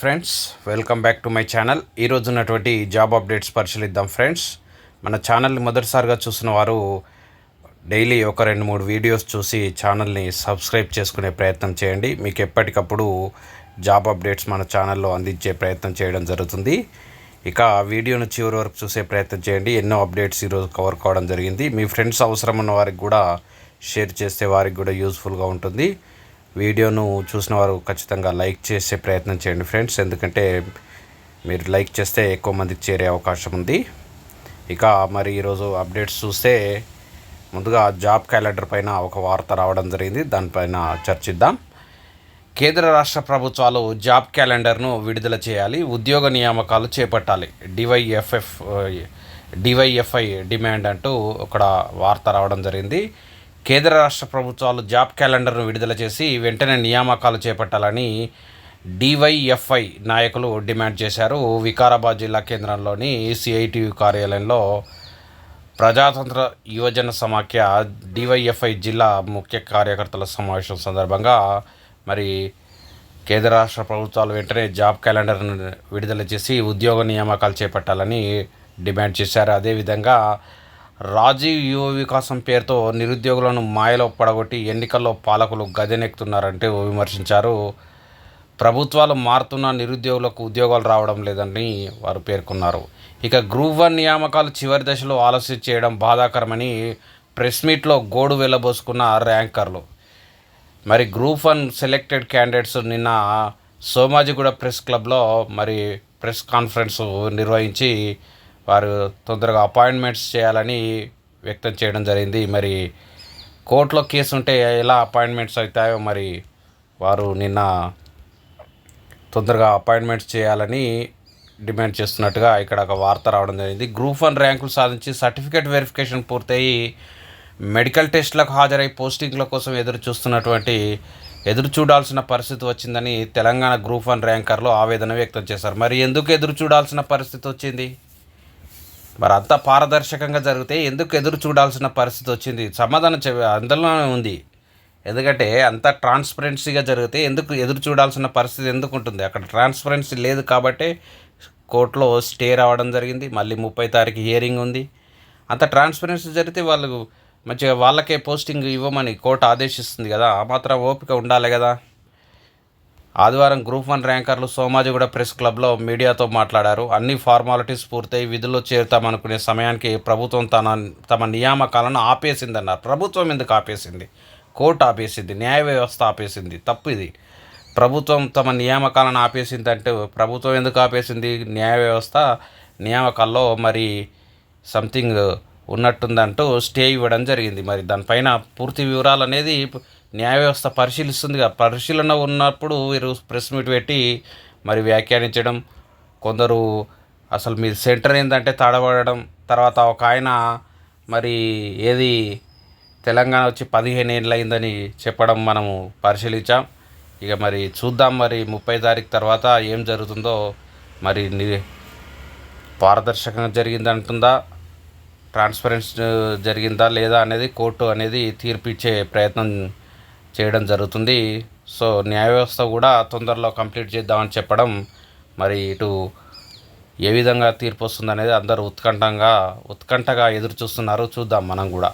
Friends welcome back to my channel. ఈరోజు ఉన్నటువంటి job updates పరిశీలిద్దాం ఫ్రెండ్స్. మన ఛానల్ని మొదటిసారిగా చూసిన వారు డైలీ ఒక రెండు మూడు వీడియోస్ చూసి ఛానల్ని సబ్స్క్రైబ్ చేసుకునే ప్రయత్నం చేయండి. మీకు ఎప్పటికప్పుడు జాబ్ అప్డేట్స్ మన ఛానల్లో అందించే ప్రయత్నం చేయడం జరుగుతుంది. ఇక వీడియోను చివరి వరకు చూసే ప్రయత్నం చేయండి. ఎన్నో అప్డేట్స్ ఈరోజు కవర్ కావడం జరిగింది. మీ ఫ్రెండ్స్ అవసరం ఉన్న వారికి కూడా షేర్ చేస్తే వారికి కూడా యూస్ఫుల్గా ఉంటుంది. వీడియోను చూసిన వారు ఖచ్చితంగా లైక్ చేసే ప్రయత్నం చేయండి ఫ్రెండ్స్. ఎందుకంటే మీరు లైక్ చేస్తే ఎక్కువ మందికి చేరే అవకాశం ఉంది. ఇక మరి ఈరోజు అప్డేట్స్ చూస్తే ముందుగా జాబ్ క్యాలెండర్ పైన ఒక వార్త రావడం జరిగింది. దానిపైన చర్చిద్దాం. కేంద్ర రాష్ట్ర ప్రభుత్వాలు జాబ్ క్యాలెండర్ను విడుదల చేయాలి. ఉద్యోగ నియామకాలు చేపట్టాలి. డివైఎఫ్ఎఫ్ డివైఎఫ్ఐ డిమాండ్ అంటూ ఒక వార్త రావడం జరిగింది. కేంద్ర రాష్ట్ర ప్రభుత్వాలు జాబ్ క్యాలెండర్ను విడుదల చేసి వెంటనే నియామకాలు చేపట్టాలని డివైఎఫ్ఐ నాయకులు డిమాండ్ చేశారు. వికారాబాద్ జిల్లా కేంద్రంలోని సిఐటియు కార్యాలయంలో ప్రజాతంత్ర యువజన సమాఖ్య డివైఎఫ్ఐ జిల్లా ముఖ్య కార్యకర్తల సమావేశం సందర్భంగా మరి కేంద్ర రాష్ట్ర ప్రభుత్వాలు వెంటనే జాబ్ క్యాలెండర్ను విడుదల చేసి ఉద్యోగ నియామకాలు చేపట్టాలని డిమాండ్ చేశారు. అదేవిధంగా రాజీవ్ యువ వికాసం పేరుతో నిరుద్యోగులను మాయలో పడగొట్టి ఎన్నికల్లో పాలకులు గదెనెక్కుతున్నారంటూ విమర్శించారు. ప్రభుత్వాలు మారుతున్న నిరుద్యోగులకు ఉద్యోగాలు రావడం లేదని వారు పేర్కొన్నారు. ఇక గ్రూప్ వన్ నియామకాలు చివరి దశలో ఆలస్యం చేయడం బాధాకరమని ప్రెస్ మీట్లో గోడు వెళ్ళబోసుకున్న ర్యాంకర్లు. మరి గ్రూప్ వన్ సెలెక్టెడ్ క్యాండిడేట్స్ నిన్న సోమాజిగూడ ప్రెస్ క్లబ్లో మరి ప్రెస్ కాన్ఫరెన్స్ నిర్వహించి వారు తొందరగా అపాయింట్మెంట్స్ చేయాలని వ్యక్తం చేయడం జరిగింది. మరి కోర్టులో కేసు ఉంటే ఎలా అపాయింట్మెంట్స్ అవుతాయో మరి వారు నిన్న తొందరగా అపాయింట్మెంట్స్ చేయాలని డిమాండ్ చేస్తున్నట్టుగా ఇక్కడ ఒక వార్త రావడం జరిగింది. గ్రూప్ వన్ ర్యాంకులు సాధించి సర్టిఫికేట్ వెరిఫికేషన్ పూర్తయి మెడికల్ టెస్టులకు హాజరై పోస్టింగ్ల కోసం ఎదురు చూస్తున్నటువంటి ఎదురు చూడాల్సిన పరిస్థితి వచ్చిందని తెలంగాణ గ్రూప్ వన్ ర్యాంకర్లు ఆవేదన వ్యక్తం చేశారు. మరి ఎందుకు ఎదురు చూడాల్సిన పరిస్థితి వచ్చింది? మరి అంత పారదర్శకంగా జరిగితే ఎందుకు ఎదురు చూడాల్సిన పరిస్థితి వచ్చింది? సమాధానం చె అందులోనే ఉంది. ఎందుకంటే అంత ట్రాన్స్పరెన్సీగా జరిగితే ఎందుకు ఎదురు చూడాల్సిన పరిస్థితి ఎందుకు ఉంటుంది? అక్కడ ట్రాన్స్పరెన్సీ లేదు కాబట్టి కోర్టులో స్టే రావడం జరిగింది. మళ్ళీ ముప్పై తారీఖు హియరింగ్ ఉంది. అంత ట్రాన్స్పరెన్సీ జరిగితే వాళ్ళు మంచిగా వాళ్ళకే పోస్టింగ్ ఇవ్వమని కోర్టు ఆదేశిస్తుంది కదా. ఆ మాత్రం ఓపిక ఉండాలి కదా. ఆదివారం గ్రూప్ వన్ ర్యాంకర్లు సోమాజిగూడ ప్రెస్ క్లబ్లో మీడియాతో మాట్లాడారు. అన్ని ఫార్మాలిటీస్ పూర్తయి విధుల్లో చేరుతామనుకునే సమయానికి ప్రభుత్వం తన తమ నియామకాలను ఆపేసిందన్నారు. ప్రభుత్వం ఎందుకు ఆపేసింది? కోర్టు ఆపేసింది న్యాయ వ్యవస్థ ఆపేసింది తప్పు ఇది ప్రభుత్వం తమ నియామకాలను ఆపేసిందంటే ప్రభుత్వం ఎందుకు ఆపేసింది? న్యాయ వ్యవస్థ నియామకాల్లో మరి సంథింగ్ ఉన్నట్టుందంటూ స్టే ఇవ్వడం జరిగింది. మరి దానిపైన పూర్తి వివరాలు అనేది న్యాయ వ్యవస్థ పరిశీలిస్తుంది పరిశీలన ఉన్నప్పుడు వీరు ప్రెస్ మీట్ పెట్టి మరి వ్యాఖ్యానించడం కొందరు అసలు మీ సెంటర్ ఏంటంటే తడబడడం తర్వాత ఒక ఆయన మరి ఏది తెలంగాణ వచ్చి పదిహేను ఏళ్ళు అయిందని చెప్పడం మనము పరిశీలించాం. ఇక మరి చూద్దాం మరి ముప్పై తారీఖు తర్వాత ఏం జరుగుతుందో మరి ని పారదర్శకంగా జరిగిందంటుందా? ట్రాన్స్పరెన్స్ జరిగిందా లేదా అనేది కోర్టు అనేది తీర్పిచ్చే ప్రయత్నం చేయడం జరుగుతుంది. సో న్యాయ వ్యవస్థ కూడా తొందరలో కంప్లీట్ చేద్దామని చెప్పడం మరి ఇటు ఏ విధంగా తీర్పు వస్తుంది అనేది అందరూ ఉత్కంఠంగా ఉత్కంఠగా ఎదురు చూస్తున్నారు చూద్దాం మనం కూడా.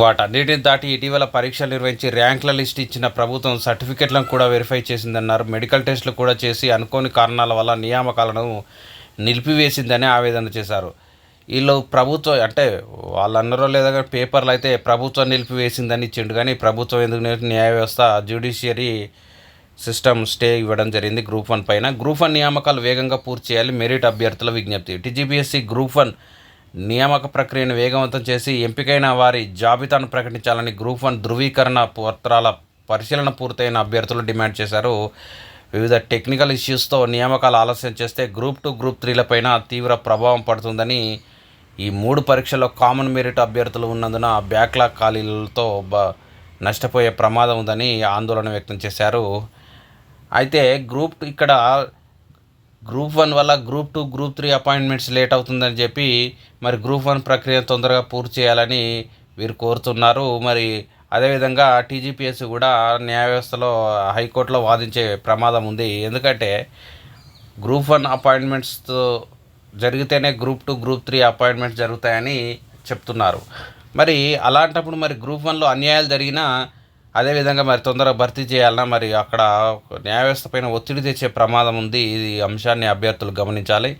వాటన్నిటిని దాటి ఇటీవల పరీక్షలు నిర్వహించి ర్యాంకుల లిస్ట్ ఇచ్చిన ప్రభుత్వం సర్టిఫికెట్లను కూడా వెరిఫై చేసిందన్నారు. మెడికల్ టెస్టులు కూడా చేసి అనుకోని కారణాల వల్ల నియామకాలను నిలిపివేసిందని ఆవేదన చేశారు. వీళ్ళు ప్రభుత్వం అంటే వాళ్ళు అన్నారో లేదా కానీ పేపర్లు అయితే ప్రభుత్వం నిలిపివేసిందని ఇచ్చిండు కానీ ప్రభుత్వం ఎందుకు న్యాయ వ్యవస్థ జ్యుడిషియరీ సిస్టమ్ స్టే ఇవ్వడం జరిగింది గ్రూప్ వన్ పైన. గ్రూప్ వన్ నియామకాలు వేగంగా పూర్తి చేయాలి మెరిట్ అభ్యర్థుల విజ్ఞప్తి. టీజీపీఎస్సీ గ్రూప్ వన్ నియామక ప్రక్రియను వేగవంతం చేసి ఎంపికైన వారి జాబితాను ప్రకటించాలని గ్రూప్ వన్ ధృవీకరణ పత్రాల పరిశీలన పూర్తయిన అభ్యర్థులు డిమాండ్ చేశారు. వివిధ టెక్నికల్ ఇష్యూస్తో నియామకాలు ఆలస్యం చేస్తే గ్రూప్ టూ గ్రూప్ త్రీలపైన తీవ్ర ప్రభావం పడుతుందని ఈ మూడు పరీక్షల్లో కామన్ మెరిట్ అభ్యర్థులు ఉన్నందున బ్యాక్లాగ్ ఖాళీలతో బ నష్టపోయే ప్రమాదం ఉందని ఆందోళన వ్యక్తం చేశారు. అయితే గ్రూప్ ఇక్కడ గ్రూప్ వన్ వల్ల group two group three appointments late అవుతుందని చెప్పి మరి గ్రూప్ వన్ ప్రక్రియ తొందరగా పూర్తి చేయాలని వీరు కోరుతున్నారు. మరి అదేవిధంగా టీజీపీఎస్ కూడా న్యాయ వ్యవస్థలో హైకోర్టులో వాదించే ప్రమాదం ఉంది. ఎందుకంటే గ్రూప్ వన్ అపాయింట్మెంట్స్తో జరిగితేనే group two group three appointments జరుగుతాయని చెప్తున్నారు. మరి అలాంటప్పుడు మరి గ్రూప్ వన్లో అన్యాయాలు జరిగినా అదేవిధంగా మరి తొందరగా భర్తీ చేయాలన్నా మరి అక్కడ న్యాయ వ్యవస్థ పైన ఒత్తిడి తెచ్చే ప్రమాదం ఉంది. ఈ అంశాన్ని అభ్యర్థులు గమనించాలి.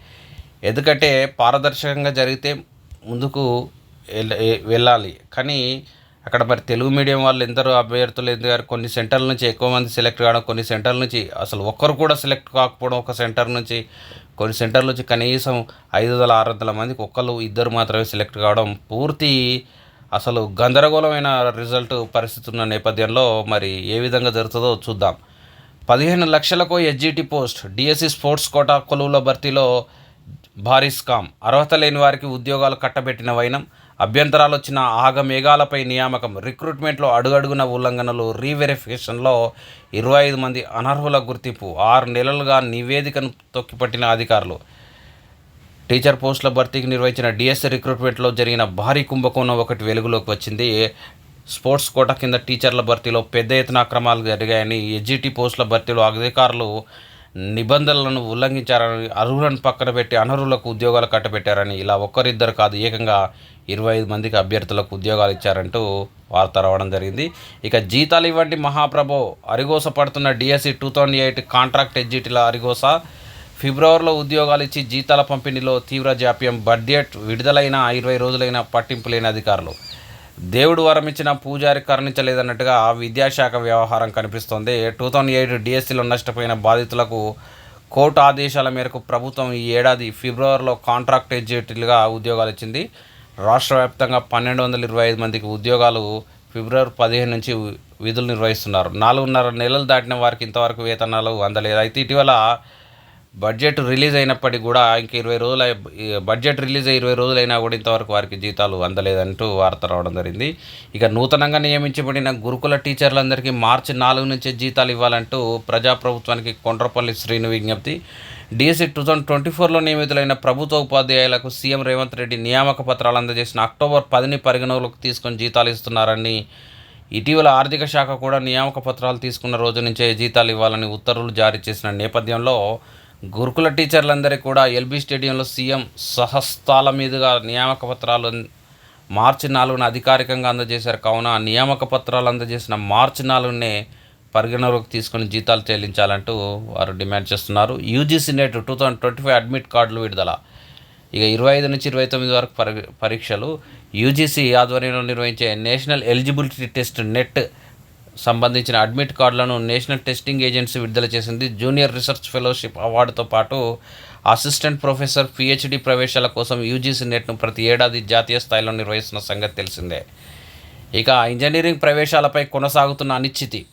ఎందుకంటే పారదర్శకంగా జరిగితే ముందుకు వెళ్ళ- వెళ్ళాలి. కానీ అక్కడ మరి తెలుగు మీడియం వాళ్ళు ఎందరో అభ్యర్థులు ఎందుకు కొన్ని సెంటర్ల నుంచి ఎక్కువ మంది సెలెక్ట్ కావడం కొన్ని సెంటర్ల నుంచి అసలు ఒక్కరు కూడా సెలెక్ట్ కాకపోవడం ఒక సెంటర్ నుంచి కొన్ని సెంటర్లు వచ్చి కనీసం ఐదు వందల ఆరు వందల మందికి ఒక్కరు ఇద్దరు మాత్రమే సెలెక్ట్ కావడం పూర్తి అసలు గందరగోళమైన రిజల్ట్ పరిస్థితి ఉన్న నేపథ్యంలో మరి ఏ విధంగా జరుగుతుందో చూద్దాం. పదిహేను లక్షలకు SGT post DSC sports quota కొలువుల భర్తీలో భారీ స్కామ్. అర్హత లేని వారికి ఉద్యోగాలు కట్టబెట్టిన వైనం. అభ్యంతరాలు వచ్చిన ఆగమేఘాలపై నియామకం. రిక్రూట్మెంట్లో అడుగడుగున ఉల్లంఘనలు రీవెరిఫికేషన్లో ఇరవై ఐదు మంది అనర్హుల గుర్తింపు. ఆరు నెలలుగా నివేదికను తొక్కిపట్టిన అధికారులు. టీచర్ పోస్టుల భర్తీకి నిర్వహించిన డిఎస్సీ రిక్రూట్మెంట్లో జరిగిన భారీ కుంభకోణం ఒకటి వెలుగులోకి వచ్చింది. స్పోర్ట్స్ కోట కింద టీచర్ల భర్తీలో పెద్ద ఎత్తున అక్రమాలు జరిగాయని ఎస్జిటి పోస్టుల భర్తీలో అధికారులు నిబంధనలను ఉల్లంఘించారని అర్హులను పక్కన పెట్టి అనర్హులకు ఉద్యోగాలు కట్టబెట్టారని ఇలా ఒక్కరిద్దరు కాదు ఏకంగా ఇరవై ఐదు మందికి అభ్యర్థులకు ఉద్యోగాలు ఇచ్చారంటూ వార్త రావడం జరిగింది. ఇక జీతాలు ఇవ్వండి మహాప్రభో. అరిగోస పడుతున్న DSC two thousand eight contract ఎగ్జిట్ల అరిగోస. ఫిబ్రవరిలో ఉద్యోగాలు ఇచ్చి జీతాల పంపిణీలో తీవ్ర జాప్యం. బడ్జెట్ విడుదలైన ఇరవై రోజులైన పట్టింపు లేని అధికారులు. దేవుడు వరం ఇచ్చిన పూజారి కరుణించలేదన్నట్టుగా విద్యాశాఖ వ్యవహారం కనిపిస్తోంది. టూ థౌజండ్ ఎయిట్ డిఎస్సిలో నష్టపోయిన బాధితులకు కోర్టు ఆదేశాల మేరకు ప్రభుత్వం ఈ ఏడాది ఫిబ్రవరిలో కాంట్రాక్ట్ ఎగ్జిక్యూటివ్గా ఉద్యోగాలు ఇచ్చింది. రాష్ట్ర వ్యాప్తంగా పన్నెండు వందల ఇరవై ఐదు మందికి ఉద్యోగాలు ఫిబ్రవరి పదిహేను నుంచి విధులు నిర్వహిస్తున్నారు. నాలుగున్నర నెలలు దాటిన వారికి ఇంతవరకు వేతనాలు అందలేదు. అయితే ఇటీవల బడ్జెట్ రిలీజ్ అయినప్పటికీ కూడా ఇంక ఇరవై రోజులు అయి- బడ్జెట్ రిలీజ్ అయ్యి ఇరవై రోజులైనా కూడా ఇంతవరకు వారికి జీతాలు అందలేదంటూ వార్త రావడం జరిగింది. ఇక నూతనంగా నియమించబడిన గురుకుల టీచర్లందరికీ మార్చి నాలుగు నుంచే జీతాలు ఇవ్వాలంటూ ప్రజాప్రభుత్వానికి కొండ్రపల్లి శ్రీను విజ్ఞప్తి. డిఎస్సి టూ థౌజండ్ ట్వంటీ ఫోర్లో నియమితులైన ప్రభుత్వ ఉపాధ్యాయులకు సీఎం రేవంత్ రెడ్డి నియామక పత్రాలు అందజేసిన అక్టోబర్ పదిని పరిగణలోకి తీసుకొని జీతాలు ఇస్తున్నారని ఇటీవల ఆర్థిక శాఖ కూడా నియామక పత్రాలు తీసుకున్న రోజు నుంచే జీతాలు ఇవ్వాలని ఉత్తర్వులు జారీ చేసిన నేపథ్యంలో గురుకుల టీచర్లందరికీ కూడా ఎల్బీ స్టేడియంలో సీఎం సహస్తాల మీదుగా నియామక పత్రాలు మార్చి నాలుగున అధికారికంగా అందజేశారు. కావున నియామక పత్రాలు అందజేసిన మార్చి నాలుగునే పరిగణలోకి తీసుకొని జీతాలు చెల్లించాలంటూ వారు డిమాండ్ చేస్తున్నారు. UGC NET two thousand twenty five admit కార్డులు విడుదల. ఇక ఇరవై ఐదు నుంచి ఇరవై తొమ్మిది వరకు పరీక్షలు. యూజీసీ ఆధ్వర్యంలో నిర్వహించే నేషనల్ ఎలిజిబిలిటీ టెస్ట్ నెట్ సంబంధించిన అడ్మిట్ కార్డులను నేషనల్ టెస్టింగ్ ఏజెన్సీ విడుదల చేసింది. జూనియర్ రీసెర్చ్ ఫెలోషిప్ అవార్డుతో పాటు అసిస్టెంట్ ప్రొఫెసర్ పిహెచ్డి ప్రవేశాల కోసం యూజీసీ నెట్ను ప్రతి ఏడాది జాతీయ స్థాయిలో నిర్వహిస్తున్న సంగతి తెలిసిందే. ఇక ఇంజనీరింగ్ ప్రవేశాలపై కొనసాగుతున్న అనిశ్చితి.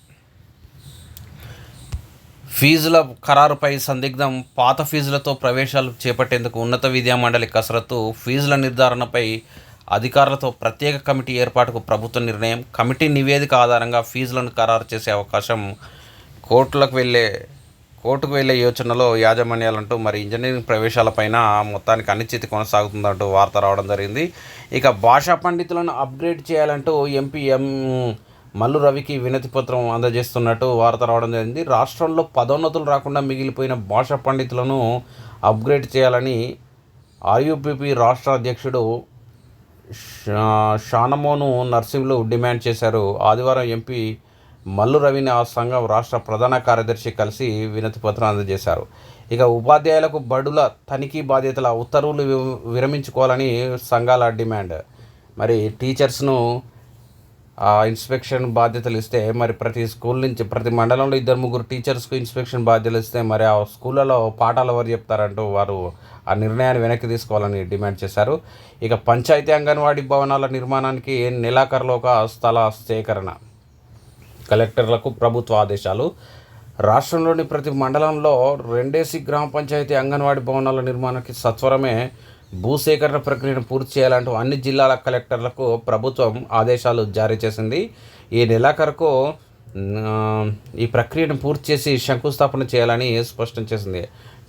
ఫీజుల ఖరారుపై సందిగ్ధం పాత ఫీజులతో ప్రవేశాలు చేపట్టేందుకు ఉన్నత విద్యా మండలి కసరత్తు ఫీజుల నిర్ధారణపై అధికారులతో ప్రత్యేక కమిటీ ఏర్పాటుకు ప్రభుత్వ నిర్ణయం కమిటీ నివేదిక ఆధారంగా ఫీజులను ఖరారు చేసే అవకాశం కోర్టులకు వెళ్ళే కోర్టుకు వెళ్ళే యోచనలో యాజమాన్యాలంటూ మరి ఇంజనీరింగ్ ప్రవేశాలపైన మొత్తానికి అనిశ్చితి కొనసాగుతుందంటూ వార్త రావడం జరిగింది. ఇక భాషా పండితులను అప్గ్రేడ్ చేయాలంటూ ఎంపీ ఎం మల్లు రవికి వినతి పత్రం అందజేస్తున్నట్టు వార్త రావడం జరిగింది. రాష్ట్రంలో పదోన్నతులు రాకుండా మిగిలిపోయిన భాషా పండితులను అప్గ్రేడ్ చేయాలని ఆర్యూపీపీ రాష్ట్ర అధ్యక్షుడు షానమోను నర్సింహులు డిమాండ్ చేశారు. ఆదివారం ఎంపీ మల్లు రవిని ఆ సంఘం రాష్ట్ర ప్రధాన కార్యదర్శి కలిసి వినతి పత్రం అందజేశారు. ఇక ఉపాధ్యాయులకు బడుల తనిఖీ బాధ్యతల ఉత్తర్వులు వి- విరమించుకోవాలని సంఘాల డిమాండ్. మరి టీచర్స్ను ఇన్స్పెక్షన్ బాధ్యతలు ఇస్తే మరి ప్రతి స్కూల్ నుంచి ప్రతి మండలంలో ఇద్దరు ముగ్గురు టీచర్స్కు ఇన్స్పెక్షన్ బాధ్యతలు ఇస్తే మరి ఆ స్కూళ్ళలో పాఠాలు ఎవరు చెప్తారంటూ వారు ఆ నిర్ణయాన్ని వెనక్కి తీసుకోవాలని డిమాండ్ చేశారు. ఇక పంచాయతీ అంగన్వాడీ భవనాల నిర్మాణానికి నెలాఖరులోగా స్థల సేకరణ? కలెక్టర్లకు ప్రభుత్వ ఆదేశాలు. రాష్ట్రంలోని ప్రతి మండలంలో రెండేసి గ్రామ పంచాయతీ అంగన్వాడీ భవనాల నిర్మాణానికి సత్వరమే భూసేకరణ ప్రక్రియను పూర్తి చేయాలంటూ అన్ని జిల్లాల కలెక్టర్లకు ప్రభుత్వం ఆదేశాలు జారీ చేసింది. ఈ నెలాఖరుకు ఈ ప్రక్రియను పూర్తి చేసి శంకుస్థాపన చేయాలని స్పష్టం చేసింది.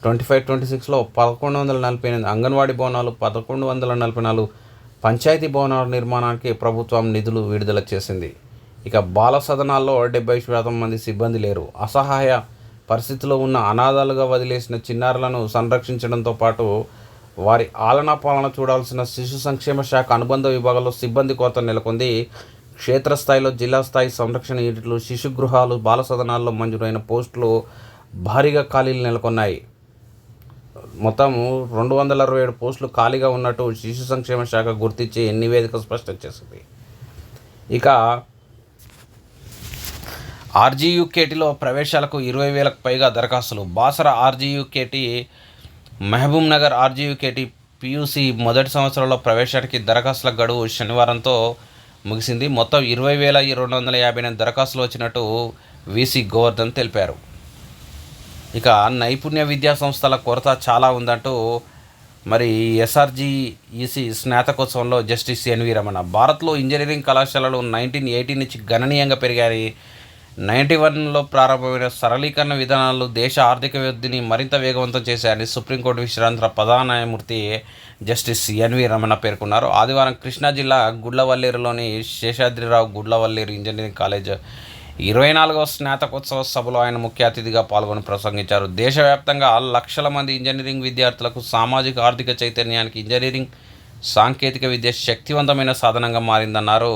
ట్వంటీ ఫైవ్ ట్వంటీ సిక్స్లో పదకొండు వందల నలభై ఎనిమిది అంగన్వాడీ భవనాలు పదకొండు వందల నలభై నాలుగు పంచాయతీ భవనాల నిర్మాణానికి ప్రభుత్వం నిధులు విడుదల చేసింది. ఇక బాల సదనాల్లో డెబ్బై శాతం మంది సిబ్బంది లేరు. అసహాయ పరిస్థితిలో ఉన్న అనాథాలుగా వదిలేసిన చిన్నారులను సంరక్షించడంతో పాటు వారి ఆలనా పాలన చూడాల్సిన శిశు సంక్షేమ శాఖ అనుబంధ విభాగంలో సిబ్బంది కొరత నెలకొంది. క్షేత్రస్థాయిలో జిల్లా స్థాయి సంరక్షణ యూనిట్లు శిశు గృహాలు బాల సదనాల్లో మంజూరైన పోస్టులు భారీగా ఖాళీలు నెలకొన్నాయి. మొత్తం రెండు వందల అరవై ఏడు పోస్టులు ఖాళీగా ఉన్నట్టు శిశు సంక్షేమ శాఖ గుర్తించి నివేదిక స్పష్టం చేసింది. ఇక ఆర్జీయూకేటీలో ప్రవేశాలకు ఇరవై వేలకు పైగా దరఖాస్తులు. Basara RGUKT Mahabubnagar RGUKT PUC మొదటి సంవత్సరంలో ప్రవేశానికి దరఖాస్తుల గడువు శనివారంతో ముగిసింది. మొత్తం ఇరవై వేల రెండు వందల యాభై ఎనిమిది దరఖాస్తులు వచ్చినట్టు వీసీ గోవర్ధన్ తెలిపారు. ఇక నైపుణ్య విద్యా సంస్థల కొరత చాలా ఉందంటూ మరి ఎస్ఆర్జీ ఈసీ స్నాతకోత్సవంలో జస్టిస్ ఎన్వి రమణ. భారత్లో ఇంజనీరింగ్ కళాశాలలు నైన్టీన్ ఎయిటీ నుంచి గణనీయంగా పెరిగాయి. నైంటీ వన్లో ప్రారంభమైన సరళీకరణ విధానాలు దేశ ఆర్థిక వృద్ధిని మరింత వేగవంతం చేశాయని సుప్రీంకోర్టు విశ్రాంత ప్రధాన న్యాయమూర్తి జస్టిస్ ఎన్వి రమణ పేర్కొన్నారు. ఆదివారం కృష్ణా జిల్లా గుడ్లవల్లేరులోని శేషాద్రిరావు గుడ్లవల్లేరు ఇంజనీరింగ్ కాలేజ్ ఇరవై నాలుగవ స్నాతకోత్సవ సభలో ఆయన ముఖ్య అతిథిగా పాల్గొని ప్రసంగించారు. దేశవ్యాప్తంగా లక్షల మంది ఇంజనీరింగ్ విద్యార్థులకు సామాజిక ఆర్థిక చైతన్యానికి ఇంజనీరింగ్ సాంకేతిక విద్య శక్తివంతమైన సాధనంగా మారిందన్నారు.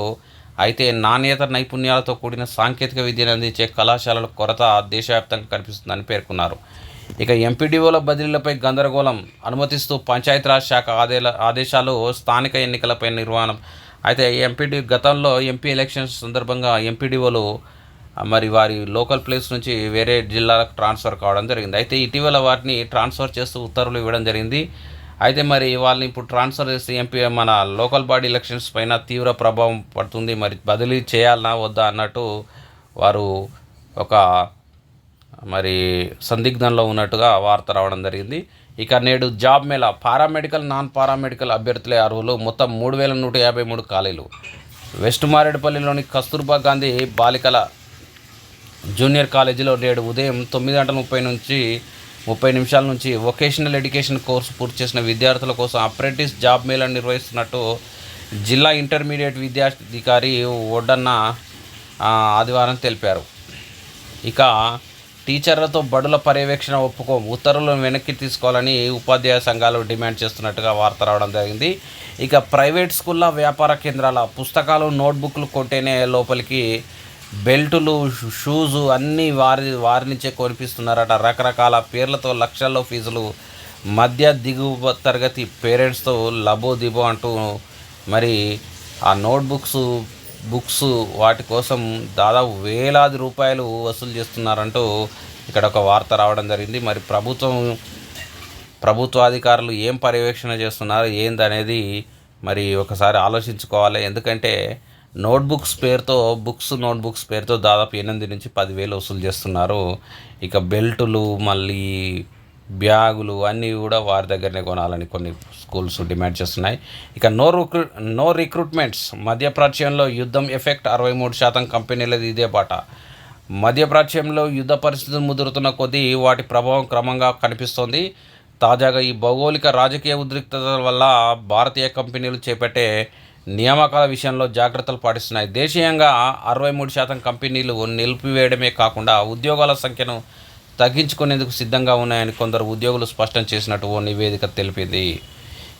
అయితే నాణ్యత నైపుణ్యాలతో కూడిన సాంకేతిక విద్యను అందించే కళాశాలల కొరత దేశవ్యాప్తంగా కనిపిస్తుందని పేర్కొన్నారు. ఇక ఎంపీడీఓల బదిలీలపై గందరగోళం అనుమతిస్తూ పంచాయతీరాజ్ శాఖ ఆదేల ఆదేశాలు స్థానిక ఎన్నికలపై నిర్వహణ అయితే ఎంపీడీ గతంలో ఎంపీ ఎలక్షన్స్ సందర్భంగా ఎంపీడీఓలు మరి వారి లోకల్ ప్లేస్ నుంచి వేరే జిల్లాలకు ట్రాన్స్ఫర్ కావడం జరిగింది. అయితే ఇటీవల వాటిని ట్రాన్స్ఫర్ చేస్తూ ఉత్తర్వులు ఇవ్వడం జరిగింది. అయితే మరి వాళ్ళని ఇప్పుడు ట్రాన్స్ఫర్ చేసి ఎంపీ మన లోకల్ బాడీ ఎలక్షన్స్ పైన తీవ్ర ప్రభావం పడుతుంది. మరి బదిలీ చేయాలనా వద్దా అన్నట్టు వారు ఒక మరి సందిగ్ధంలో ఉన్నట్టుగా వార్త రావడం జరిగింది. ఇక నేడు జాబ్ మేళా పారామెడికల్ నాన్ పారామెడికల్ అభ్యర్థులే అర్హులు. మొత్తం మూడు వేల నూట యాభై మూడు ఖాళీలు. వెస్ట్ మారేడుపల్లిలోని కస్తూర్బా గాంధీ బాలికల జూనియర్ కాలేజీలో నేడు ఉదయం తొమ్మిది గంటల ముప్పై నుంచి ముప్పై నిమిషాల నుంచి వొకేషనల్ ఎడ్యుకేషన్ కోర్సు పూర్తి చేసిన విద్యార్థుల కోసం అప్రెంటిస్ జాబ్ మేళా నిర్వహిస్తున్నట్టు జిల్లా ఇంటర్మీడియట్ విద్యాధికారి ఒడ్డన్న ఆదివారం తెలిపారు. ఇక టీచర్లతో బడుల పర్యవేక్షణ ఒప్పుకో ఉత్తర్వులను వెనక్కి తీసుకోవాలని ఉపాధ్యాయ సంఘాలు డిమాండ్ చేస్తున్నట్టుగా వార్త రావడం జరిగింది. ఇక ప్రైవేట్ స్కూళ్ళ వ్యాపార కేంద్రాల పుస్తకాలు నోట్బుక్లు కొంటేనే లోపలికి బెల్టులు షూజు అన్నీ వారి వారి నుంచే కొనిపిస్తున్నారట. రకరకాల పేర్లతో లక్షల్లో ఫీజులు. మధ్య దిగువ తరగతి పేరెంట్స్తో లబో దిబో అంటూ మరి ఆ నోట్బుక్స్ బుక్స్ వాటి కోసం దాదాపు వేలాది రూపాయలు వసూలు చేస్తున్నారంటూ ఇక్కడ ఒక వార్త రావడం జరిగింది. మరి ప్రభుత్వం ప్రభుత్వ అధికారులు ఏం పర్యవేక్షణ చేస్తున్నారు? ఏందనేది మరి ఒకసారి ఆలోచించుకోవాలి. ఎందుకంటే నోట్బుక్స్ పేరుతో బుక్స్ నోట్బుక్స్ పేరుతో దాదాపు ఎనిమిది నుంచి పదివేలు వసూలు చేస్తున్నారు. ఇక బెల్టులు మళ్ళీ బ్యాగులు అన్నీ కూడా వారి దగ్గరనే కొనాలని కొన్ని స్కూల్స్ డిమాండ్ చేస్తున్నాయి. ఇక నో రిక్రూ నో రిక్రూట్మెంట్స్. మధ్యప్రాచ్యంలో యుద్ధం ఎఫెక్ట్ అరవై మూడు శాతం కంపెనీలది ఇదే బాట. మధ్యప్రాచ్యంలో యుద్ధ పరిస్థితులు ముదురుతున్న కొద్దీ వాటి ప్రభావం క్రమంగా కనిపిస్తోంది. తాజాగా ఈ భౌగోళిక రాజకీయ ఉద్రిక్తతల వల్ల భారతీయ కంపెనీలు చేపట్టే నియామకాల విషయంలో జాగ్రత్తలు పాటిస్తున్నాయి. దేశీయంగా అరవై మూడు శాతం కంపెనీలు నిలిపివేయడమే కాకుండా ఉద్యోగాల సంఖ్యను తగ్గించుకునేందుకు సిద్ధంగా ఉన్నాయని కొందరు ఉద్యోగులు స్పష్టం చేసినట్టు ఓ నివేదిక తెలిపింది.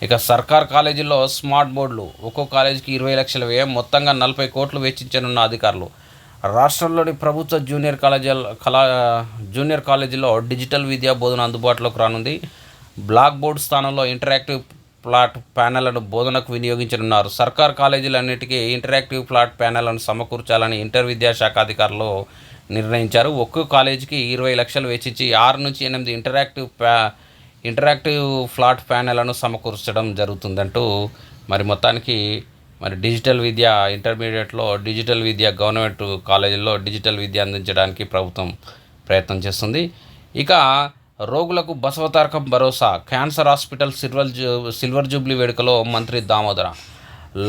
ఇక సర్కార్ కాలేజీల్లో స్మార్ట్ బోర్డులు ఒక్కో కాలేజీకి ఇరవై లక్షల వ్యయం మొత్తంగా నలభై కోట్లు వెచ్చించనున్న అధికారులు. రాష్ట్రంలోని ప్రభుత్వ జూనియర్ కాలేజీల కళా జూనియర్ కాలేజీలో డిజిటల్ విద్యా బోధన అందుబాటులోకి రానుంది. బ్లాక్ బోర్డ్ స్థానంలో ఇంటరాక్టివ్ ప్లాట్ ప్యానెళ్ళను బోధనకు వినియోగించనున్నారు. సర్కార్ కాలేజీలన్నిటికీ ఇంటరాక్టివ్ ప్లాట్ ప్యానెళ్ళను సమకూర్చాలని ఇంటర్ విద్యాశాఖ అధికారులు నిర్ణయించారు. ఒక్కో కాలేజీకి ఇరవై లక్షలు వెచ్చించి ఆరు నుంచి ఎనిమిది ఇంటరాక్టివ్ ప్యా ఇంటరాక్టివ్ ఫ్లాట్ ప్యానెళ్ళను సమకూర్చడం జరుగుతుందంటూ మరి మొత్తానికి మరి డిజిటల్ విద్య ఇంటర్మీడియట్లో డిజిటల్ విద్య గవర్నమెంట్ కాలేజీల్లో డిజిటల్ విద్య అందించడానికి ప్రభుత్వం ప్రయత్నం చేస్తుంది. ఇక రోగులకు బసవతారకం భరోసా క్యాన్సర్ హాస్పిటల్ సిల్వర్ జూ సిల్వర్ జూబ్లీ వేడుకలో మంత్రి దామోదర.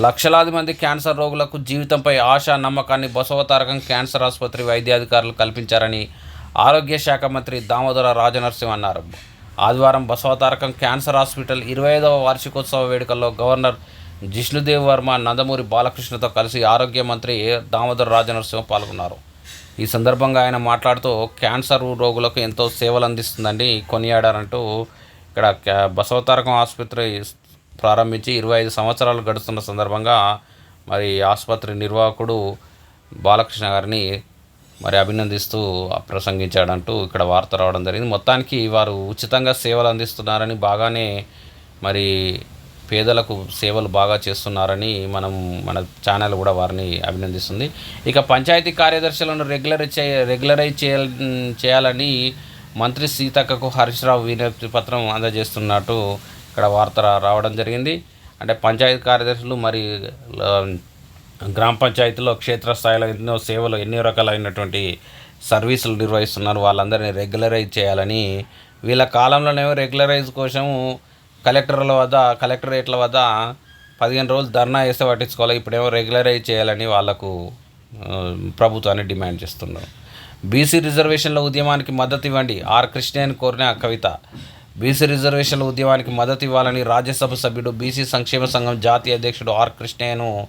లక్షలాది మంది క్యాన్సర్ రోగులకు జీవితంపై ఆశ నమ్మకాన్ని బసవతారకం క్యాన్సర్ ఆసుపత్రి వైద్యాధికారులు కల్పించారని ఆరోగ్య శాఖ మంత్రి దామోదర రాజనరసింహ అన్నారు. ఆదివారం బసవతారకం క్యాన్సర్ హాస్పిటల్ ఇరవై ఐదవ వార్షికోత్సవ వేడుకల్లో గవర్నర్ జిష్ణుదేవ్ వర్మ నందమూరి బాలకృష్ణతో కలిసి ఆరోగ్య మంత్రి దామోదర రాజనరసింహ పాల్గొన్నారు. ఈ సందర్భంగా ఆయన మాట్లాడుతూ క్యాన్సర్ రోగులకు ఎంతో సేవలు అందిస్తుందని కొనియాడారంటూ ఇక్కడ క్యా- బసవతారకం ఆసుపత్రి ప్రారంభించి ఇరవై ఐదు సంవత్సరాలు గడుస్తున్న సందర్భంగా మరి ఆసుపత్రి నిర్వాహకుడు బాలకృష్ణ గారిని మరి అభినందిస్తూ ప్రసంగించాడంటూ ఇక్కడ వార్త రావడం జరిగింది. మొత్తానికి వారు ఉచితంగా సేవలు అందిస్తున్నారని బాగానే మరి పేదలకు సేవలు బాగా చేస్తున్నారని మనం మన ఛానల్ కూడా వారిని అభినందిస్తుంది. ఇక పంచాయతీ కార్యదర్శులను రెగ్యులర్ చే రెగ్యులరైజ్ చేయాల చేయాలని మంత్రి సీతక్కకు హరీష్ రావు వినతి పత్రం అందజేస్తున్నట్టు ఇక్కడ వార్త రావడం జరిగింది. అంటే పంచాయతీ కార్యదర్శులు మరి గ్రామ పంచాయతీలో క్షేత్రస్థాయిలో ఎన్నో సేవలు ఎన్నో రకాలైనటువంటి సర్వీసులు నిర్వహిస్తున్నారు. వాళ్ళందరినీ రెగ్యులరైజ్ చేయాలని వీళ్ళ కాలంలోనేమో రెగ్యులరైజ్ కోసం కలెక్టర్ల వద్ద కలెక్టరేట్ల వద్ద పదిహేను రోజులు ధర్నా వేస్తే పట్టించుకోవాలి ఇప్పుడేమో రెగ్యులరైజ్ చేయాలని వాళ్ళకు ప్రభుత్వాన్ని డిమాండ్ చేస్తున్నారు. బీసీ రిజర్వేషన్ల ఉద్యమానికి మద్దతు ఇవ్వండి. ఆర్. కృష్ణయ్యని కోరిన కవిత. బీసీ రిజర్వేషన్ల ఉద్యమానికి మద్దతు ఇవ్వాలని రాజ్యసభ సభ్యుడు బీసీ సంక్షేమ సంఘం జాతీయ అధ్యక్షుడు ఆర్. కృష్ణయ్యను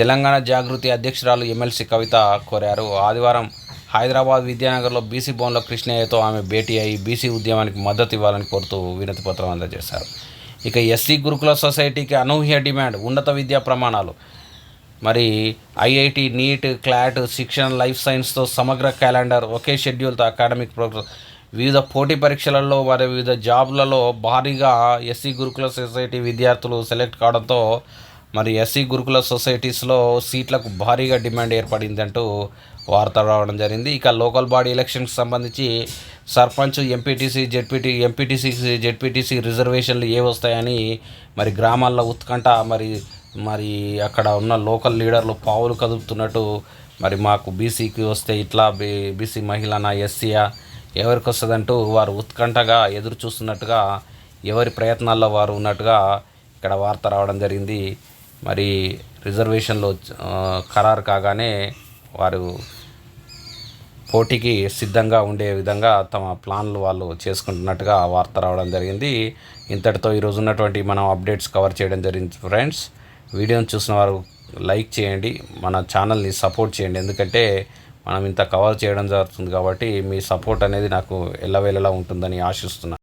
తెలంగాణ జాగృతి అధ్యక్షురాలు ఎమ్మెల్సీ కవిత కోరారు. ఆదివారం హైదరాబాద్ విద్యానగర్లో బీసీ భవన్లో కృష్ణయ్యతో ఆమె భేటీ అయి బీసీ ఉద్యమానికి మద్దతు ఇవ్వాలని కోరుతూ వినతి పత్రం అందజేశారు. ఇక ఎస్సీ గురుకుల సొసైటీకి అనూహ్య డిమాండ్ ఉన్నత విద్యా ప్రమాణాలు. మరి ఐఐటి నీట్ క్లాట్ శిక్షణ లైఫ్ సైన్స్తో సమగ్ర క్యాలెండర్ ఒకే షెడ్యూల్తో అకాడమిక్ ప్రోగ్రెస్ వివిధ పోటీ పరీక్షలలో మరి వివిధ జాబ్లలో భారీగా ఎస్సీ గురుకుల సొసైటీ విద్యార్థులు సెలెక్ట్ కావడంతో మరి ఎస్సీ గురుకుల సొసైటీస్లో సీట్లకు భారీగా డిమాండ్ ఏర్పడిందంటూ వార్త రావడం జరిగింది. ఇక లోకల్ బాడీ ఎలక్షన్కి సంబంధించి sarpanch MPTC ZPT MPTC ZPTC రిజర్వేషన్లు ఏ వస్తాయని మరి గ్రామాల్లో ఉత్కంఠ మరి మరి అక్కడ ఉన్న లోకల్ లీడర్లు పావులు కదుపుతున్నట్టు మరి మాకు బీసీకి వస్తే ఇట్లా బీ బీసీ మహిళనా ఎస్సీయా ఎవరికి వస్తుందంటూ వారు ఉత్కంఠగా ఎదురు చూస్తున్నట్టుగా ఎవరి ప్రయత్నాల్లో వారు ఉన్నట్టుగా ఇక్కడ వార్త రావడం జరిగింది. మరి రిజర్వేషన్లో ఖరారు కాగానే వారు పోటీకి సిద్ధంగా ఉండే విధంగా తమ ప్లాన్లు వాళ్ళు చేసుకుంటున్నట్టుగా వార్త రావడం జరిగింది. ఇంతటితో ఈరోజు ఉన్నటువంటి మనం అప్డేట్స్ కవర్ చేయడం జరిగింది ఫ్రెండ్స్. వీడియోని చూసిన వారు లైక్ చేయండి మన ఛానల్ని సపోర్ట్ చేయండి. ఎందుకంటే మనం ఇంత కవర్ చేయడం జరుగుతుంది కాబట్టి మీ సపోర్ట్ అనేది నాకు ఎల్లవేళలా ఉంటుందని ఆశిస్తున్నాను.